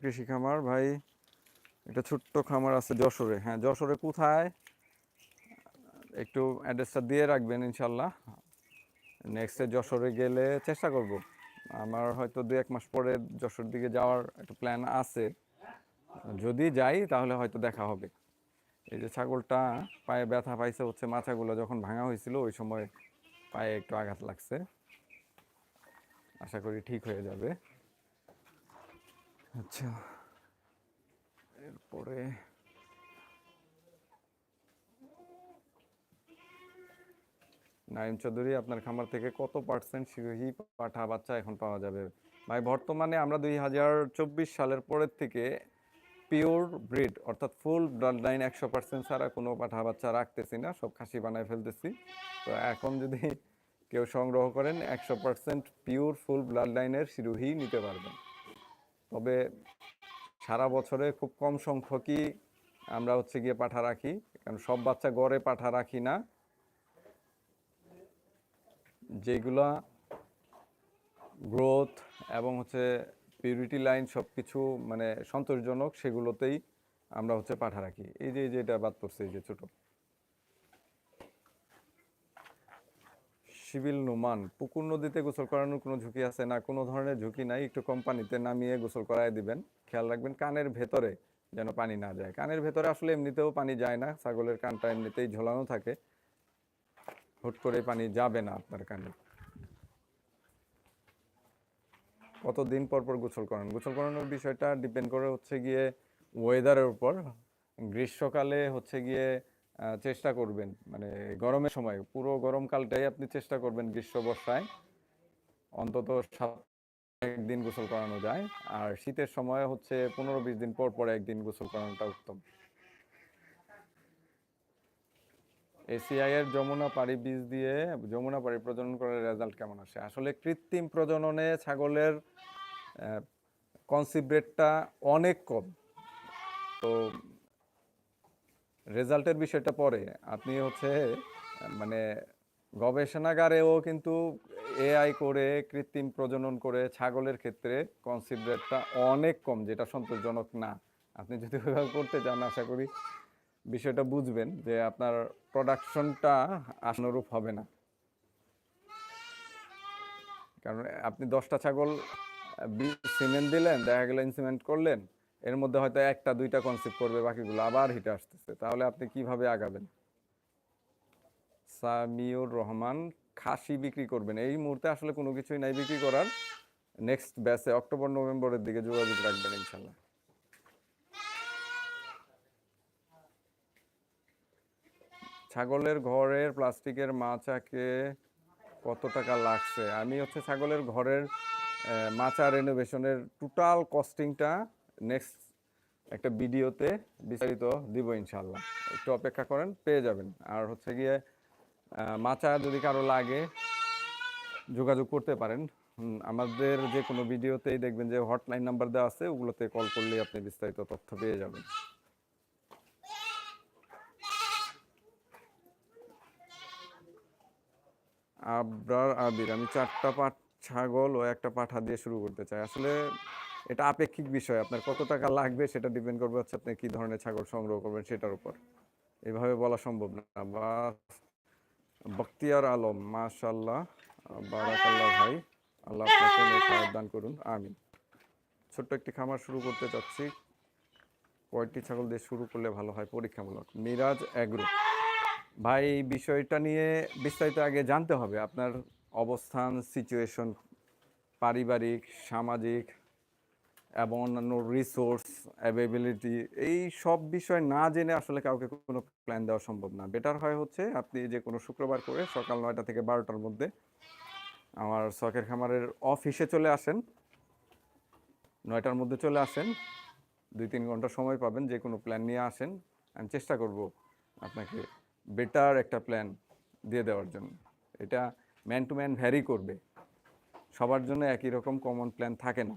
কৃষি খামার ভাই, একটা ছোট্ট খামার আছে যশোরে। হ্যাঁ যশোরে কোথায়? একটু অ্যাড্রেসটা দিয়ে রাখবেন ইনশাল্লাহ। নেক্সটে যশোরে গেলে চেষ্টা করব। আমার হয়তো দু এক মাস পরে যশোর দিকে যাওয়ার একটা প্ল্যান আছে। যদি যাই, তাহলে হয়তো দেখা হবে। এই যে ছাগলটা, পায়ে ব্যথা পাইছে হচ্ছে, মাথাগুলো যখন ভাঙা হয়েছিল, ওই সময় পায়ে একটু আঘাত লাগছে। আশা করি ঠিক হয়ে যাবে। আচ্ছা। এরপরে নাইম চৌধুরী, আপনার খামার থেকে কত পার্সেন্ট সিরোহী পাঠা বাচ্চা এখন পাওয়া যাবে? ভাই, বর্তমানে আমরা দুই হাজার চব্বিশ সালের পরের থেকে পিওর ব্রিড অর্থাৎ ফুল ব্লাড লাইন একশো পার্সেন্ট ছাড়া কোনো পাঠা বাচ্চা রাখতেছি না, সব খাসি বানায় ফেলতেছি। তো এখন যদি কেউ সংগ্রহ করেন, একশো পার্সেন্ট পিওর ফুল ব্লাড লাইনের সিরোহী নিতে পারবেন। তবে সারা বছরে খুব কম সংখ্যকই আমরা হচ্ছে গিয়ে পাঠা রাখি, কারণ সব বাচ্চা গড়ে পাঠা রাখি না। যেগুলা গ্রোথ এবং হচ্ছে পিউরিটি লাইন সব কিছু মানে সন্তোষজনক, সেগুলোতেই আমরা হচ্ছে পাঠা রাখি। এই যে এটা বাদ পড়ছে, এই যে ছোট। সিভিল নুমান, পুকুর নদীতে গোসল করানোর কোনো ঝুঁকি আছে না? কোনো ধরনের ঝুঁকি নাই? একটু কম পানিতে নামিয়ে গোসল করায় দিবেন। খেয়াল রাখবেন, কানের ভেতরে যেন পানি না যায়। কানের ভেতরে আসলে এমনিতেও পানি যায় না, ছাগলের কানটা এমনিতেই ঝোলানো থাকে। হুট করে পানি যাবে না আপনার কানে। কতদিন পর পর গোসল করান? গোসল করানোর বিষয়টা ডিপেন্ড করে হচ্ছে গিয়ে ওয়েদারের উপর। গ্রীষ্মকালে হচ্ছে গিয়ে চেষ্টা করবেন। মানে গরমের সময়, পুরো গরমকালটাই আপনি চেষ্টা করবেন গ্রীষ্ম বর্ষায়। অন্তত একদিন গোসল করানো যায়। আর শীতের সময় হচ্ছে পনেরো বিশ দিন পর পর একদিন গোসল করানোটা উত্তম। এসিআই এর যমুনা পাড়ি বীজ দিয়ে যমুনা পাড়ি প্রজনন করার রেজাল্ট কেমন আসে? আসলে কৃত্রিম প্রজননে ছাগলের কনসিভ রেটটা অনেক কম। তো রেজাল্টের বিষয়টা পরে। আপনি হচ্ছে মানে গবেষণাগারেও কিন্তু এআই করে, কৃত্রিম প্রজনন করে, ছাগলের ক্ষেত্রে কনসিভ রেটটা অনেক কম, যেটা সন্তোষজনক না। আপনি যদি ওইভাবে করতে চান, আশা করি বিষয়টা বুঝবেন যে আপনার প্রোডাকশনটা আশানুরূপ হবে না। কারণ আপনি দশটা ছাগল সিমেন্ট দিলেন, দেখা গেল ইনসিমেন্ট করলেন এর মধ্যে হয়তো একটা, দুইটা কনসেপ্ট করবে, বাকিগুলো আবার হিটে আসতেছে। তাহলে আপনি কীভাবে আগাবেন? সামিউর রহমান খাসি বিক্রি করবেন। এই মুহূর্তে আসলে কোনো কিছুই নাই বিক্রি করার। নেক্সট ব্যাচে অক্টোবর, নভেম্বরের দিকে যোগাযোগ রাখবেন ইনশাল্লাহ। ছাগলের ঘরের প্লাস্টিকের মাচাকে কত টাকা লাগছে? আমি হচ্ছে ছাগলের ঘরের মাচা রেনোভেশনের টোটাল কস্টিংটা নেক্সট একটা ভিডিওতে বিস্তারিত দিব ইনশাল্লাহ একটু অপেক্ষা করেন, পেয়ে যাবেন। আর হচ্ছে গিয়ে মাচা যদি কারও লাগে, যোগাযোগ করতে পারেন। আমাদের যে কোনো ভিডিওতেই দেখবেন যে হটলাইন নাম্বার দেওয়া আছে, ওগুলোতে কল করলেই আপনি বিস্তারিত তথ্য পেয়ে যাবেন। আবরার আবির, আমি চারটা পাট ছাগল ও একটা পাঠা দিয়ে শুরু করতে চাই। আসলে এটা আপেক্ষিক বিষয়, আপনার কত টাকা লাগবে সেটা ডিপেন্ড করবে হচ্ছে আপনি কি ধরনের ছাগল সংগ্রহ করবেন সেটার উপর। এভাবে বলা সম্ভব না। বা বখতিয়ার আলম মাশাল্লাহ বারাকাল্লাহ ভাই, আল্লাহ আপনাকে নেক দান করুন, আমিন। ছোট্ট একটি খামার শুরু করতে চাচ্ছি। কয়টি ছাগল দিয়ে শুরু করলে ভালো হয়? পরীক্ষামূলক। মিরাজ অ্যাগ্রো ভাই বিষয়টা নিয়ে বিস্তারিত আগে জানতে হবে। আপনার অবস্থান সিচুয়েশন পারিবারিক, সামাজিক এবং অন্যান্য রিসোর্স অ্যাভেবিলিটি এই সব বিষয় না জেনে আসলে কাউকে কোনো প্ল্যান দেওয়া সম্ভব না। বেটার হয় হচ্ছে আপনি যে কোনো শুক্রবার করে সকাল নয়টা থেকে বারোটার মধ্যে আমার শখের খামারের অফিসে চলে আসেন। নয়টার মধ্যে চলে আসেন। দুই তিন ঘণ্টা সময় পাবেন, যে কোনো প্ল্যান নিয়ে আসেন। আমি চেষ্টা করব আপনাকে বেটার একটা প্ল্যান দিয়ে দেওয়ার জন্য। এটা ম্যান টু ম্যান ভ্যারি করবে। সবার জন্য একই রকম কমন প্ল্যান থাকে না।